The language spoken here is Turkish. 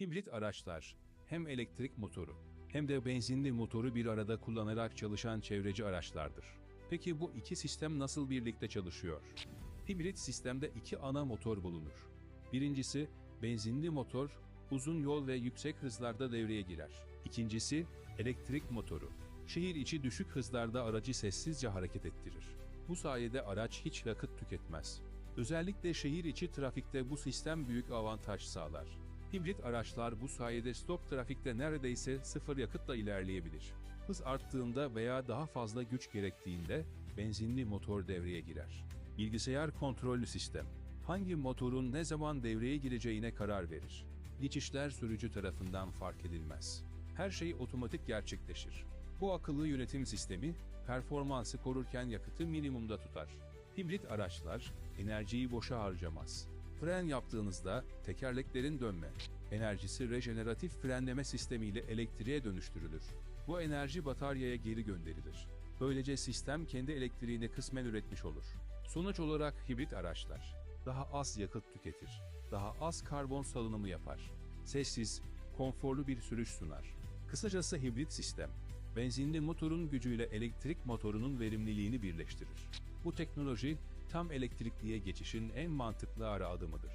Hibrit araçlar hem elektrik motoru hem de benzinli motoru bir arada kullanarak çalışan çevreci araçlardır. Peki bu iki sistem nasıl birlikte çalışıyor? Hibrit sistemde iki ana motor bulunur. Birincisi benzinli motor uzun yol ve yüksek hızlarda devreye girer. İkincisi elektrik motoru. Şehir içi düşük hızlarda aracı sessizce hareket ettirir. Bu sayede araç hiç yakıt tüketmez. Özellikle şehir içi trafikte bu sistem büyük avantaj sağlar. Hibrit araçlar bu sayede stop trafikte neredeyse sıfır yakıtla ilerleyebilir. Hız arttığında veya daha fazla güç gerektiğinde benzinli motor devreye girer. Bilgisayar kontrollü sistem hangi motorun ne zaman devreye gireceğine karar verir. Geçişler sürücü tarafından fark edilmez. Her şey otomatik gerçekleşir. Bu akıllı yönetim sistemi performansı korurken yakıtı minimumda tutar. Hibrit araçlar enerjiyi boşa harcamaz. Fren yaptığınızda tekerleklerin dönme enerjisi rejeneratif frenleme sistemiyle elektriğe dönüştürülür. Bu enerji bataryaya geri gönderilir. Böylece sistem kendi elektriğini kısmen üretmiş olur. Sonuç olarak hibrit araçlar daha az yakıt tüketir, daha az karbon salınımı yapar. Sessiz, konforlu bir sürüş sunar. Kısacası hibrit sistem, benzinli motorun gücüyle elektrik motorunun verimliliğini birleştirir. Bu teknoloji tam elektrikliye geçişin en mantıklı ara adımıdır.